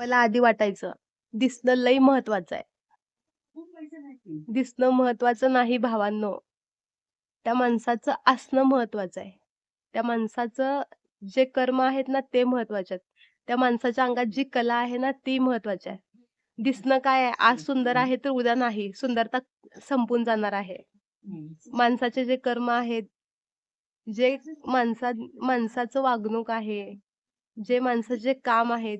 मला आधी वाटायचं दिसणं लई महत्वाचं आहे. दिसणं महत्वाचं नाही भावांनो. त्या माणसाचं असणं महत्वाचं आहे. त्या माणसाचं जे कर्म आहेत ना ते महत्त्वाचे आहेत. त्या माणसाच्या अंगात जी कला आहे ना ती महत्वाची आहे. दिसणं काय आहे? आज सुंदर आहे तर उद्या नाही. सुंदरता संपून जाणार आहे. माणसाचे जे कर्म आहेत जे माणसा माणसाचं वागणूक आहे जे माणसाचे काम आहेत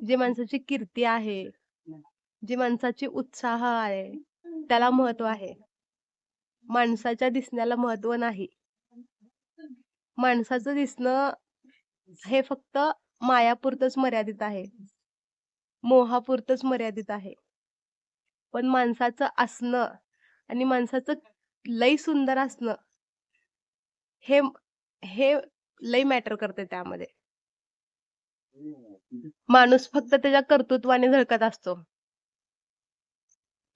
जे माणसाची कीर्ती आहे जी माणसाची उत्साह आहे त्याला महत्त्व आहे. माणसाच्या दिसण्याला महत्त्व नाही. माणसाचं दिसणं हे फक्त मायापुरतच मर्यादित आहे. मोहापुरतच मर्यादित आहे. पण माणसाचं असणं आणि माणसाचं लई सुंदर असणं हे हे लय मॅटर करते त्यामध्ये. माणूस फक्त त्याच्या कर्तृत्वाने झळकत असतो.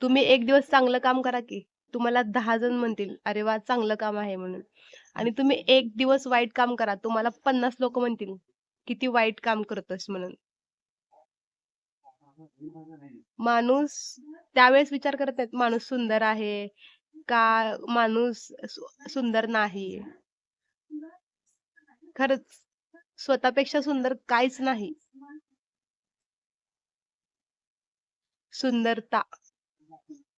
तुम्ही एक दिवस चांगलं काम करा की तुम्हाला दहा जण म्हणतील अरे वा चांगलं काम आहे म्हणून. आणि तुम्ही एक दिवस वाईट काम करा तुम्हाला पन्नास लोक म्हणतील किती वाईट काम करतोस म्हणून. माणूस त्यावेळेस विचार करत नाहीत माणूस सुंदर आहे का माणूस सुंदर नाही? खरंच स्वतःपेक्षा सुंदर काहीच नाही. सुंदरता.